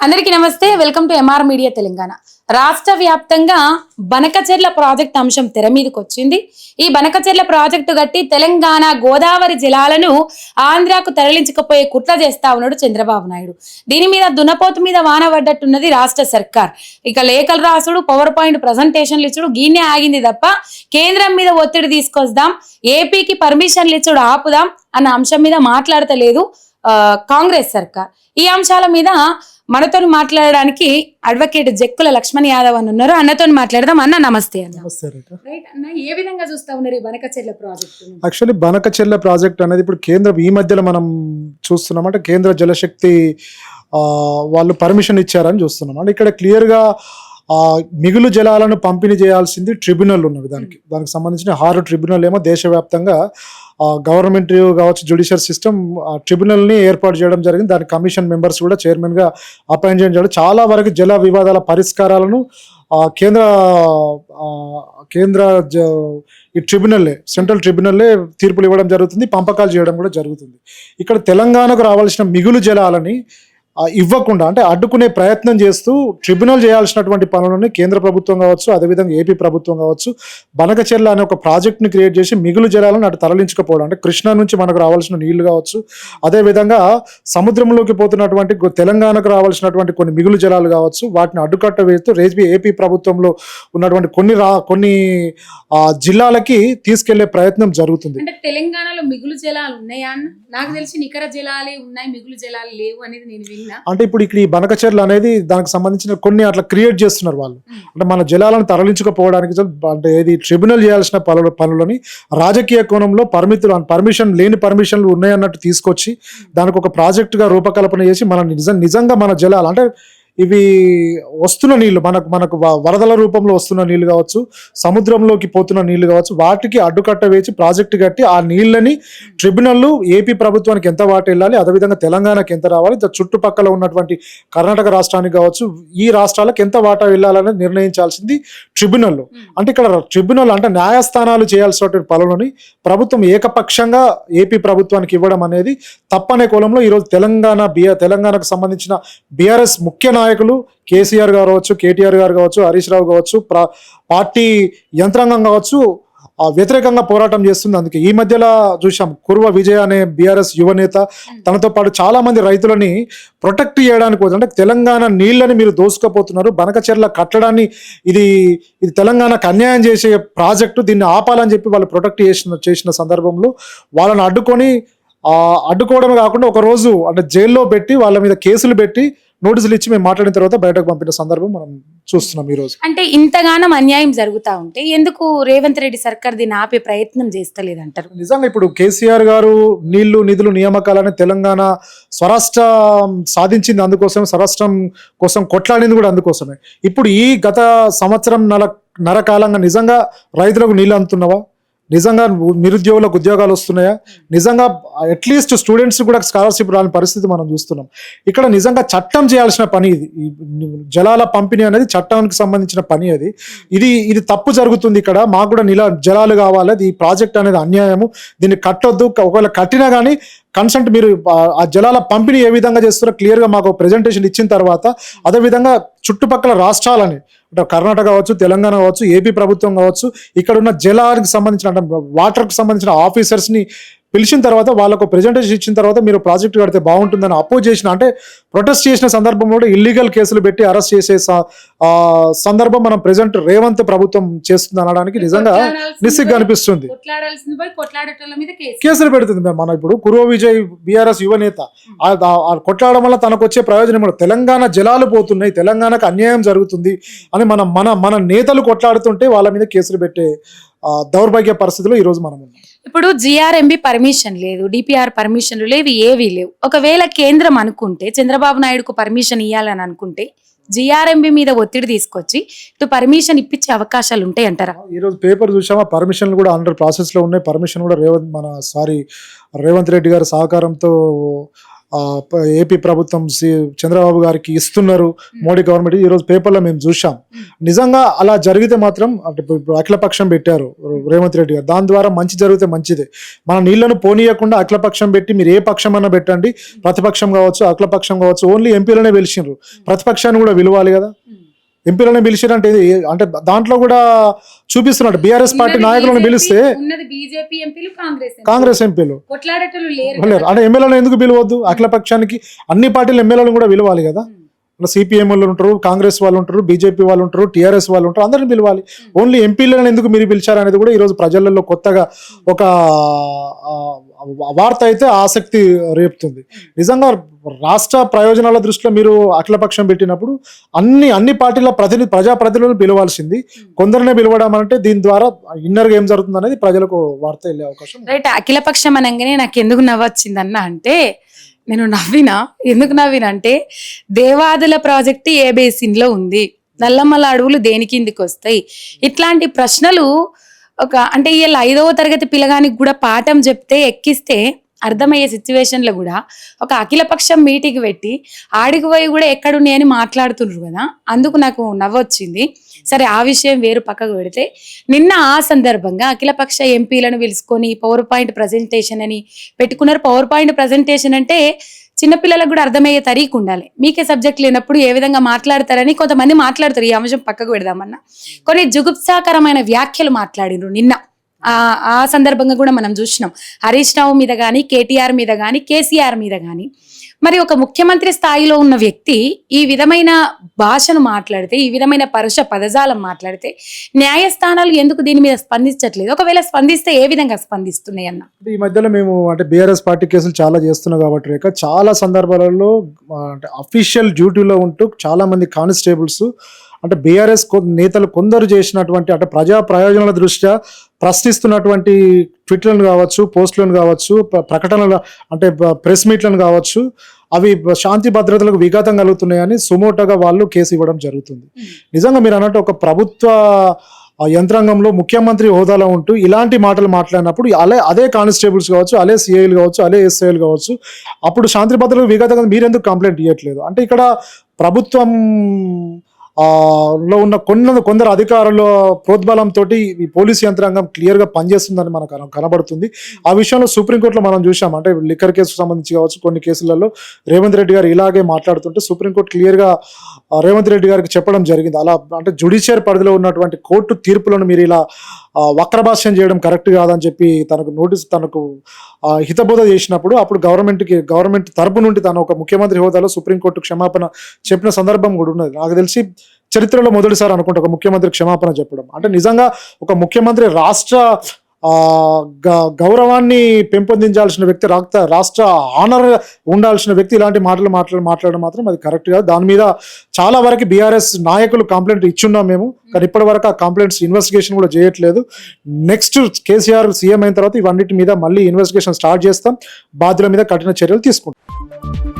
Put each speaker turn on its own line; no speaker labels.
అందరికీ నమస్తే welcome to MR media Telangana. రాష్ట్ర వ్యాప్తంగా బనకచెర్ల ప్రాజెక్ట్ అంశం తెర మీదకి వచ్చింది. ఈ బనకచెర్ల ప్రాజెక్టు గట్టి తెలంగాణ గోదావరి జలాలను ఆంధ్రాకు తరలించకపోయే కుట్ర చేస్తా ఉన్నాడు చంద్రబాబు నాయుడు. దీని మీద దున్నపోతు మీద వాన పడ్డట్టున్నది రాష్ట్ర సర్కార్. ఇక లేఖలు రాసుడు పవర్ పాయింట్ ప్రజెంటేషన్లు ఇచ్చుడు గీనే ఆగింది తప్ప కేంద్రం మీద ఒత్తిడి తీసుకొద్దాం ఏపీకి పర్మిషన్లు ఇచ్చుడు ఆపుదాం అన్న అంశం మీద మాట్లాడతలేదు కాంగ్రెస్ సర్కార్. ఈ అంశాల మీద మనతో మాట్లాడడానికి అడ్వకేట్ జక్కుల లక్ష్మణ్ యాదవ్ అని ఉన్నారు. అన్నతో మాట్లాడదాం. అన్న నమస్తే అన్న.
నమస్తే
రైట్ అన్న ఏ విధంగా చూస్తా ఉన్నారు ఈ Banakacherla project
actually Banakacherla project అనేది ఇప్పుడు కేంద్ర ఈ మధ్యలో మనం చూస్తున్నాం అంటే కేంద్ర జలశక్తి ఆ, వాళ్ళు పర్మిషన్ ఇచ్చారని చూస్తున్నాం. అంటే ఇక్కడ క్లియర్గా ఆ, మిగులు జలాలను పంపిణీ చేయాల్సింది ట్రిబ్యునల్ ఉన్నది దానికి. దానికి సంబంధించిన ఆరు ట్రిబ్యునల్ ఏమో దేశవ్యాప్తంగా గవర్నమెంట్ కావచ్చు జ్యుడిషియల్ సిస్టమ్ ట్రిబ్యునల్ని ఏర్పాటు చేయడం జరిగింది. దాని కమిషన్ మెంబర్స్ కూడా చైర్మన్గా అపాయింట్ చేయడం జరిగింది. చాలా వరకు జల వివాదాల పరిష్కారాలను ఆ, కేంద్ర కేంద్ర జ- ఈ ట్రిబ్యునల్లే సెంట్రల్ ట్రిబ్యునల్లే తీర్పులు ఇవ్వడం జరుగుతుంది పంపకాలు చేయడం కూడా జరుగుతుంది. ఇక్కడ తెలంగాణకు రావాల్సిన మిగులు జలాలని ఇవ్వకుండా అంటే అడ్డుకునే ప్రయత్నం చేస్తూ ట్రిబ్యునల్ చేయాల్సినటువంటి పనులను కేంద్ర ప్రభుత్వం కావచ్చు అదేవిధంగా ఏపీ ప్రభుత్వం కావచ్చు బనకచెర్ల అనే ఒక ప్రాజెక్ట్ని క్రియేట్ చేసి మిగులు జలాలను అటు తరలించకపోవడం అంటే కృష్ణా నుంచి మనకు రావాల్సిన నీళ్ళు కావచ్చు అదేవిధంగా సముద్రంలోకి పోతున్నటువంటి తెలంగాణకు రావాల్సినటువంటి కొన్ని మిగులు జలాలు కావచ్చు వాటిని అడ్డుకట్ట వేస్తూ రేపీ ఏపీ ప్రభుత్వంలో ఉన్నటువంటి కొన్ని రా కొన్ని ఆ, జిల్లాలకి తీసుకెళ్ళే ప్రయత్నం జరుగుతుంది.
అంటే తెలంగాణలో మిగులు జలాలు ఉన్నాయా నాకు తెలిసి నికర జలాలే ఉన్నాయి మిగులు జలాలు లేవు అనేది నేను
అంటే ఇప్పుడు ఇక్కడ ఈ బనకచెర్లు అనేది దానికి సంబంధించిన కొన్ని అట్లా క్రియేట్ చేస్తున్నారు వాళ్ళు. అంటే మన జలాలను తరలించకపోవడానికి అంటే ఏది ట్రిబ్యునల్ చేయాల్సిన పనుల పనులని రాజకీయ కోణంలో పరిమితులు పర్మిషన్ లేని పర్మిషన్లు ఉన్నాయన్నట్టు తీసుకొచ్చి దానికి ఒక ప్రాజెక్టుగా రూపకల్పన చేసి మన నిజం నిజంగా మన జలాలు అంటే ఇవి వస్తున్న నీళ్ళు మనకు మనకు వరదల రూపంలో వస్తున్న నీళ్ళు కావచ్చు సముద్రంలోకి పోతున్న నీళ్ళు కావచ్చు వాటికి అడ్డుకట్ట వేసి ప్రాజెక్టు కట్టి ఆ నీళ్ళని ట్రిబ్యునల్ ఏపీ ప్రభుత్వానికి ఎంత వాటి వెళ్ళాలి అదేవిధంగా తెలంగాణకి ఎంత రావాలి చుట్టుపక్కల ఉన్నటువంటి కర్ణాటక రాష్ట్రానికి కావచ్చు ఈ రాష్ట్రాలకు ఎంత వాటా వెళ్ళాలని నిర్ణయించాల్సింది ట్రిబ్యునల్ అంటే ఇక్కడ ట్రిబ్యునల్ అంటే న్యాయస్థానాలు చేయాల్సినటువంటి పనులని ప్రభుత్వం ఏకపక్షంగా ఏపీ ప్రభుత్వానికి ఇవ్వడం అనేది తప్పనే కోణంలో ఈరోజు తెలంగాణ బిఆర్ తెలంగాణకు సంబంధించిన బీఆర్ఎస్ ముఖ్య నాయకులు కేసీఆర్ గారు కావచ్చు కేటీఆర్ గారు కావచ్చు హరీష్ రావు కావచ్చు ప్ర- పార్టీ యంత్రాంగం కావచ్చు వ్యతిరేకంగా పోరాటం చేస్తుంది. అందుకే ఈ మధ్యలో చూసాం కుర్వ విజయ్ అనే బీఆర్ఎస్ యువనేత తనతో పాటు చాలా మంది రైతులని ప్రొటెక్ట్ చేయడానికి అంటే తెలంగాణ నీళ్ళని మీరు దోసుకపోతున్నారు బనకచెర్ల కట్టడాన్ని ఇది ఇది తెలంగాణకు అన్యాయం చేసే ప్రాజెక్టు దీన్ని ఆపాలని చెప్పి వాళ్ళు ప్రొటెక్ట్ చేసిన చేసిన సందర్భంలో వాళ్ళని అడ్డుకొని అడ్డుకోవడమే కాకుండా ఒక రోజు అంటే జైల్లో పెట్టి వాళ్ళ మీద కేసులు పెట్టి నోటీసులు ఇచ్చి మేము మాట్లాడిన తర్వాత బయటకు పంపిన సందర్భం మనం చూస్తున్నాం ఈ రోజు
అంటే ఇంతగానం అన్యాయం జరుగుతా ఉంటే ఎందుకు రేవంత్ రెడ్డి సర్కార్ దీన్ని ఆపే ప్రయత్నం చేస్తలేదంటారు?
నిజంగా ఇప్పుడు కేసీఆర్ గారు నీళ్ళు నిధులు నియామకాలని తెలంగాణ స్వరాష్ట్రం సాధించింది అందుకోసం స్వరాష్ట్రం కోసం కొట్లాడింది కూడా అందుకోసమే. ఇప్పుడు ఈ గత సంవత్సరం నర నరకాలంగా నిజంగా రైతులకు నీళ్ళు అందుతున్నావా? నిజంగా నిరుద్యోగులకు ఉద్యోగాలు వస్తున్నాయా? నిజంగా అట్లీస్ట్ స్టూడెంట్స్ కూడా స్కాలర్షిప్ రాని పరిస్థితి మనం చూస్తున్నాం. ఇక్కడ నిజంగా చట్టం చేయాల్సిన పని ఇది. జలాల పంపిణీ అనేది చట్టానికి సంబంధించిన పని అది. ఇది ఇది తప్పు జరుగుతుంది ఇక్కడ. మాకు కూడా నిల జలాలు కావాలి. అది ఈ ప్రాజెక్ట్ అనేది అన్యాయము. దీన్ని కట్టొద్దు. ఒకవేళ కట్టినా కానీ కన్సెంట్ మీరు ఆ- జలాల పంపిణీ ఏ విధంగా చేస్తారో క్లియర్గా మాకు ప్రజెంటేషన్ ఇచ్చిన తర్వాత అదేవిధంగా చుట్టుపక్కల రాష్ట్రాలని అంటే కర్ణాటక కావచ్చు తెలంగాణ కావచ్చు ఏపీ ప్రభుత్వం కావచ్చు ఇక్కడ ఉన్న జలానికి సంబంధించిన అంటే వాటర్కి సంబంధించిన ఆఫీసర్స్ని పిలిచిన తర్వాత వాళ్ళకు ప్రెజెంటేషన్ ఇచ్చిన తర్వాత మీరు ప్రాజెక్ట్ కడితే బాగుంటుందని అపోజ్ చేసిన అంటే ప్రొటెస్ట్ చేసిన సందర్భంలో కూడా ఇల్లీగల్ కేసులు పెట్టి అరెస్ట్ చేసే సందర్భం మనం ప్రెజెంట్ రేవంత్ ప్రభుత్వం చేస్తుంది అనడానికి నిజంగా నిస్సిగ్గా అనిపిస్తుంది. కేసులు పెడుతుంది మేము మన ఇప్పుడు కురవ విజయ్ బీఆర్ఎస్ యువనేత కొట్లాడడం వల్ల తనకు వచ్చే ప్రయోజనం తెలంగాణ జలాలు పోతున్నాయి తెలంగాణకు అన్యాయం జరుగుతుంది అని మన మన మన నేతలు కొట్లాడుతుంటే వాళ్ళ మీద కేసులు పెట్టే దౌర్భాగ్య పరిస్థితిలో ఈ రోజు మనం ఉన్నాం.
ఇప్పుడు జిఆర్ఎంబి పర్మిషన్ లేదు డిపిఆర్ పర్మిషన్లు లేవు ఏవి లేవు. ఒకవేళ కేంద్రం అనుకుంటే చంద్రబాబు నాయుడుకు పర్మిషన్ ఇవ్వాలని అనుకుంటే జిఆర్ఎంబి మీద ఒత్తిడి తీసుకొచ్చి ఇటు పర్మిషన్ ఇప్పించే అవకాశాలు ఉంటాయి అంటారా?
ఈ రోజు పేపర్ చూసామా? పర్మిషన్లు కూడా అండర్ ప్రాసెస్లో ఉన్నాయి. పర్మిషన్ కూడా రేవంత్ మన సారీ రేవంత్ రెడ్డి గారి సహకారంతో ఏపీ ప్రభుత్వం సి- చంద్రబాబు గారికి ఇస్తున్నారు. మోడీ గవర్నమెంట్ ఈ రోజు పేపర్లో మేము చూసాం నిజంగా అలా జరిగితే మాత్రం అంటే అఖిలపక్షం పెట్టారు రేవంత్ రెడ్డి గారు. దాని ద్వారా మంచి జరిగితే మంచిదే. మన నీళ్ళను పోనీయకుండా అఖిలపక్షం పెట్టి మీరు ఏ పక్షం అన్నా పెట్టండి ప్రతిపక్షం కావచ్చు అఖిలపక్షం కావచ్చు ఓన్లీ ఎంపీలనే పిలిచిండ్రు ప్రతిపక్షాన్ని కూడా విలువాలి కదా. ఎంపీలనే పిలిచిరంటే అంటే దాంట్లో కూడా చూపిస్తున్నాడు బీఆర్ఎస్ పార్టీ నాయకులను పిలిస్తే
కాంగ్రెస్
ఎంపీలు.
లేరు
అంటే ఎమ్మెల్యేలను ఎందుకు పిలవద్దు? అఖిల పక్షానికి అన్ని పార్టీల ఎమ్మెల్యేలను కూడా పిలవాలి కదా? సిపిఎం వాళ్ళు ఉంటారు కాంగ్రెస్ వాళ్ళు ఉంటారు బీజేపీ వాళ్ళు ఉంటారు టీఆర్ఎస్ వాళ్ళు ఉంటారు అందరిని పిలవాలి. ఓన్లీ ఎంపీలను ఎందుకు మీరు పిలిచారు అనేది కూడా ఈరోజు ప్రజలలో కొత్తగా ఒక వార్త అయితే ఆసక్తి రేపుతుంది. నిజంగా రాష్ట్ర ప్రయోజనాల దృష్టిలో మీరు అఖిలపక్షం పెట్టినప్పుడు అన్ని అన్ని పార్టీల ప్రతినిధి ప్రజాప్రతినిధులను పిలవాల్సింది. కొందరినే పిలవడం అంటే దీని ద్వారా ఇన్నర్గా ఏం జరుగుతుంది అనేది ప్రజలకు వార్త వెళ్ళే అవకాశం
రైట్ అఖిలపక్షం అనగానే నాకు ఎందుకు నవ్వొచ్చిందన్న అంటే నేను నవ్వినా? ఎందుకు నవ్వినంటే దేవాదుల ప్రాజెక్టు ఏ బేసిన్లో ఉంది. నల్లమ్మల అడవులు దేని కిందికి వస్తాయి ఇట్లాంటి ప్రశ్నలు ఒక అంటే వీళ్ళ ఐదవ తరగతి పిల్లగానికి కూడా పాఠం చెప్తే ఎక్కిస్తే అర్థమయ్యే సిచ్యువేషన్లో కూడా ఒక అఖిలపక్షం మీటింగ్ పెట్టి ఆడికి పోయి కూడా ఎక్కడున్నాయి అని మాట్లాడుతున్నారు కదా అందుకు నాకు నవ్వొచ్చింది. సరే ఆ విషయం వేరు పక్కకు పెడితే నిన్న ఆ సందర్భంగా అఖిలపక్ష ఎంపీలను పిలుచుకొని పవర్ పాయింట్ ప్రజెంటేషన్ అని పెట్టుకున్నారు. పవర్ పాయింట్ ప్రజెంటేషన్ అంటే చిన్నపిల్లలకు కూడా అర్థమయ్యే తరీకు ఉండాలి. మీకే సబ్జెక్ట్ లేనప్పుడు ఏ విధంగా మాట్లాడతారని కొంతమంది మాట్లాడతారు. ఈ అంశం పక్కకు పెడదామన్నా. కొన్ని జుగుప్సాకరమైన వ్యాఖ్యలు మాట్లాడినరు నిన్న. ఆ ఆ సందర్భంగా కూడా మనం చూసినాం. హరీష్ రావు మీద కానీ కేటీఆర్ మీద కానీ కేసీఆర్ మీద కానీ మరి ఒక ముఖ్యమంత్రి స్థాయిలో ఉన్న వ్యక్తి ఈ విధమైన భాషను మాట్లాడితే ఈ విధమైన పరుష పదజాలం మాట్లాడితే న్యాయస్థానాలు ఎందుకు దీని మీద స్పందించట్లేదు? ఒకవేళ స్పందిస్తే ఏ విధంగా స్పందిస్తున్నాయి అన్న?
ఈ మధ్యలో మేము అంటే బీఆర్ఎస్ పార్టీ కేసులు చాలా చేస్తున్నాం కాబట్టి రేఖ చాలా సందర్భాలలో అంటే అఫీషియల్ డ్యూటీలో ఉంటూ చాలా మంది కానిస్టేబుల్స్ అంటే బీఆర్ఎస్ నేతలు కొందరు చేసినటువంటి అంటే ప్రజా ప్రయోజనాల దృష్ట్యా ప్రశ్నిస్తున్నటువంటి ట్విట్లను కావచ్చు పోస్టులను కావచ్చు ప్ర- ప్రకటనలు అంటే ప్రెస్ మీట్లను కావచ్చు అవి శాంతి భద్రతలకు విఘాతం కలుగుతున్నాయని సుమోటోగా వాళ్ళు కేసు ఇవ్వడం జరుగుతుంది. నిజంగా మీరు అన్నట్టు ఒక ప్రభుత్వ యంత్రాంగంలో ముఖ్యమంత్రి హోదాలో ఉంటూ ఇలాంటి మాటలు మాట్లాడినప్పుడు అలే అదే కానిస్టేబుల్స్ కావచ్చు అదే సిఐలు కావచ్చు అదే ఎస్ఐలు కావచ్చు అప్పుడు శాంతి భద్రతలకు విఘాతంగా మీరెందుకు కంప్లైంట్ ఇవ్వట్లేదు అంటే ఇక్కడ ప్రభుత్వం లో ఉన్న కొన్ని కొందరు అధికారుల ప్రోద్బలంతో ఈ పోలీస్ యంత్రాంగం క్లియర్గా పనిచేస్తుందని మనకు కనబడుతుంది. ఆ విషయంలో సుప్రీంకోర్టులో మనం చూసాం అంటే లిక్కర్ కేసు సంబంధించి కావచ్చు కొన్ని కేసులలో రేవంత్ రెడ్డి గారు ఇలాగే మాట్లాడుతుంటే సుప్రీంకోర్టు క్లియర్గా రేవంత్ రెడ్డి గారికి చెప్పడం జరిగింది. అలా అంటే జుడిషియర్ పరిధిలో ఉన్నటువంటి కోర్టు తీర్పులను మీరు ఇలా వక్రభాష్యం చేయడం కరెక్ట్ కాదని చెప్పి తనకు నోటీస్ తనకు హితబోధ చేసినప్పుడు అప్పుడు గవర్నమెంట్కి గవర్నమెంట్ తరపు నుండి తను ఒక ముఖ్యమంత్రి హోదాలో సుప్రీంకోర్టు క్షమాపణ చెప్పిన సందర్భం కూడా ఉన్నది. నాకు తెలిసి చరిత్రలో మొదటిసారి అనుకుంటా ఒక ముఖ్యమంత్రి క్షమాపణ చెప్పడం. అంటే నిజంగా ఒక ముఖ్యమంత్రి రాష్ట్ర గ- గౌరవాన్ని పెంపొందించాల్సిన వ్యక్తి రాష్ట్ర రాష్ట్ర ఆనర్ ఉండాల్సిన వ్యక్తి ఇలాంటి మాటలు మాట్లాడి మాట్లాడడం మాత్రం అది కరెక్ట్ కాదు. దాని మీద చాలా వరకు బీఆర్ఎస్ నాయకులు కంప్లైంట్ ఇచ్చున్నాం మేము కానీ ఇప్పటి వరకు ఆ కంప్లైంట్స్ ఇన్వెస్టిగేషన్ కూడా చేయట్లేదు. నెక్స్ట్ కేసీఆర్ సీఎం అయిన తర్వాత ఇవన్నిటి మీద మళ్ళీ ఇన్వెస్టిగేషన్ స్టార్ట్ చేస్తాం. బాధ్యుల మీద కఠిన చర్యలు తీసుకుంటాం.